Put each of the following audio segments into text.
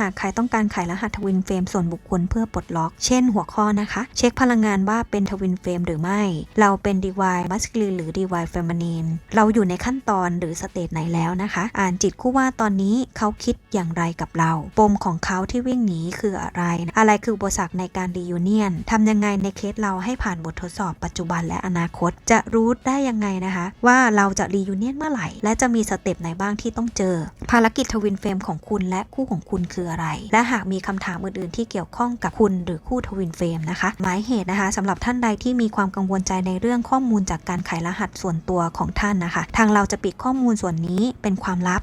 หากใครต้องการขายรหัสทวินเฟรมส่วนบุคคลเพื่อปลดล็อก เช่นหัวข้อนะคะ เช็คพลังงานว่าเป็นทวินเฟรมหรือไม่ เราเป็น DY masculine หรือ DY feminine เราอยู่ในขั้นตอนหรือสเตจไหนแล้วนะคะ อ่านจิตคู่ว่าตอนนี้เขาคิดอย่างไรกับเรา ปมของเขาที่วิ่งหนีคืออะไร อะไรคืออุปสรรคในการดียูเนียนทำยังไงในเคสเราให้ผ่านบททดสอบปัจจุบันและอนาคต จะรู้ได้ยังไงนะคะ ว่าเราจะรียูเนียนเมื่อไหร่ และจะมีสเต็ปไหนบ้างที่ต้องเจอ ภารกิจทวินเฟรมของคุณและคู่ของคุณคืออะไร และหากมีคำถามอื่นๆ ที่เกี่ยวข้องกับคุณหรือคู่ทวินเฟรมนะคะ หมายเหตุนะคะสำหรับท่านใดที่มีความกังวลใจในเรื่องข้อมูลจากการไขรหัสส่วนตัวของท่านนะคะ ทางเราจะปิดข้อมูลส่วนนี้เป็นความลับ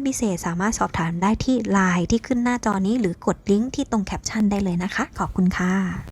นพิเศษสามารถสอบถามได้ที่ไลน์ที่ขึ้นหน้าจอนี้ หรือกดลิงก์ที่ตรงแคปชั่นได้เลยนะคะ ขอบคุณค่ะ